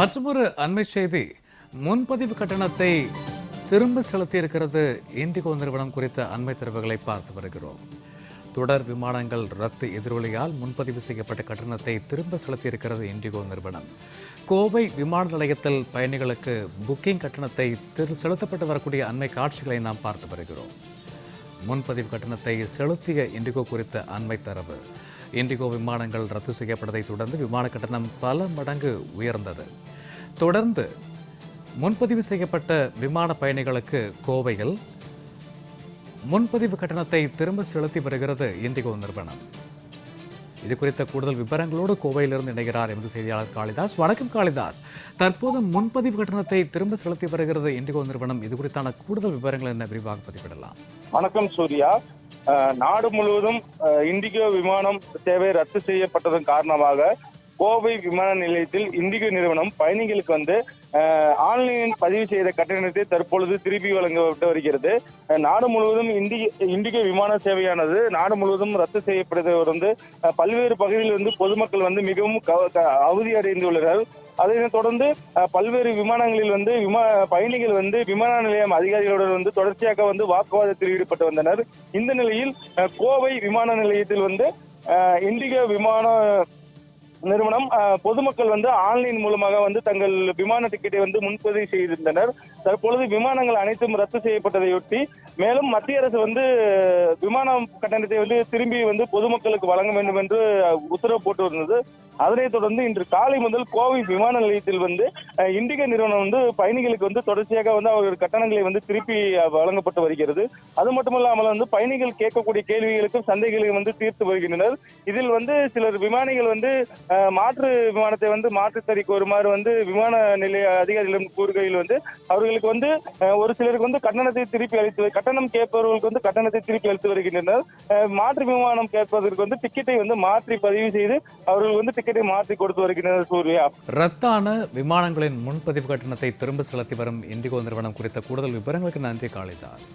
மற்றொரு அண்மை செய்தி. முன்பதிவு கட்டணத்தை திரும்ப செலுத்தியிருக்கிறது இண்டிகோ நிறுவனம் குறித்த அண்மை தரவுகளை பார்த்து வருகிறோம். தொடர் விமானங்கள் ரத்து எதிரொலியால் முன்பதிவு செய்யப்பட்ட கட்டணத்தை திரும்ப செலுத்தியிருக்கிறது இண்டிகோ நிறுவனம். கோவை விமான நிலையத்தில் பயணிகளுக்கு புக்கிங் கட்டணத்தை திரு செலுத்தப்பட்டு வரக்கூடிய அண்மை காட்சிகளை நாம் பார்த்து வருகிறோம். முன்பதிவு கட்டணத்தை செலுத்திய இண்டிகோ குறித்த அண்மை தரவு. இண்டிகோ விமானங்கள் ரத்து செய்யப்பட்டதை தொடர்ந்து விமான கட்டணம் பல மடங்கு உயர்ந்தது. தொடர்ந்து முன்பதிவு செய்யப்பட்ட விமான பயணிகளுக்கு கோவையில் முன்பதிவு கட்டணத்தை திரும்ப செலுத்தி வருகிறது இண்டிகோ நிறுவனம். இது குறித்த கூடுதல் விவரங்களோடு கோவையிலிருந்து இணைகிறார் எமது செய்தியாளர் காளிதாஸ். வணக்கம் காளிதாஸ். தற்போது முன்பதிவு கட்டணத்தை திரும்ப செலுத்தி வருகிறது இண்டிகோ நிறுவனம். இது குறித்தான கூடுதல் விவரங்கள் என்ன விரிவாக பதிவிடலாம். வணக்கம் சூர்யா. அஹ், நாடு முழுவதும் இண்டிகோ விமானம் சேவை ரத்து செய்யப்பட்டதன் காரணமாக கோவை விமான நிலையத்தில் இந்திகோ நிறுவனம் பயணிகளுக்கு வந்து ஆன்லைனில் பதிவு செய்த கட்டணத்தை தற்பொழுது திருப்பி வழங்கப்பட்டு வருகிறது. நாடு முழுவதும் இந்திய இண்டிகோ விமான சேவையானது நாடு முழுவதும் ரத்து செய்யப்படுவது வந்து பல்வேறு பகுதியில் வந்து பொதுமக்கள் வந்து மிகவும் க- அவதி அடைந்துள்ளார்கள் அதனைத் தொடர்ந்து பல்வேறு விமானங்களில் வந்து விமா பயணிகள் வந்து விமான நிலையம் அதிகாரிகளுடன் வந்து தொடர்ச்சியாக வந்து வாக்குவாதத்தில் ஈடுபட்டு வந்தனர். இந்த நிலையில் கோவை விமான நிலையத்தில் வந்து இந்திகோ விமான நிறுவனம் பொதுமக்கள் வந்து ஆன்லைன் மூலமாக வந்து தங்கள் விமான டிக்கெட்டை வந்து முன்பதிவு செய்திருந்தனர். தற்பொழுது விமானங்கள் அனைத்தும் ரத்து செய்யப்பட்டதையொட்டி மேலும் மத்திய அரசு வந்து விமான கட்டணத்தை வந்து திரும்பி வந்து பொதுமக்களுக்கு வழங்க வேண்டும் என்று உத்தரவு போட்டு வந்தது அதனைத் தொடர்ந்து இன்று காலை முதல் கோவை விமான நிலையத்தில் வந்து இண்டிகா நிறுவனம் வந்து பயணிகளுக்கு வந்து தொடர்ச்சியாக வந்து அவர்கள் கட்டணங்களை வந்து திருப்பி வழங்கப்பட்டு வருகிறது. அது மட்டுமல்லாமல் வந்து பயணிகள் கேட்கக்கூடிய கேள்விகளுக்கும் சந்தைகளையும் வந்து தீர்த்து வருகின்றனர். இதில் வந்து சிலர் விமானிகள் வந்து மாற்று விமானத்தை வந்து மாற்று கோருமாறு வந்து விமான நிலைய அதிகாரிகளிடம் கூறுகையில் வந்து அவர்களுக்கு வந்து ஒரு சிலருக்கு வந்து கட்டணத்தை திருப்பி அளித்து கட்டணம் கேட்பவர்களுக்கு வந்து கட்டணத்தை திருப்பி அளித்து வருகின்றனர். மாற்று விமானம் கேட்பதற்கு வந்து டிக்கெட்டை வந்து மாற்றி பதிவு செய்து அவர்கள் வந்து டிக்கெட்டை மாற்றி கொடுத்து வருகின்றனர் சூர்யா. ரத்தான விமானங்களின் முன்பதிவு கட்டணத்தை திரும்ப செலுத்தி வரும் இண்டிகோ நிறுவனம் குறித்த கூடுதல் விவரங்களுக்கு நன்றி காளிதாஸ்.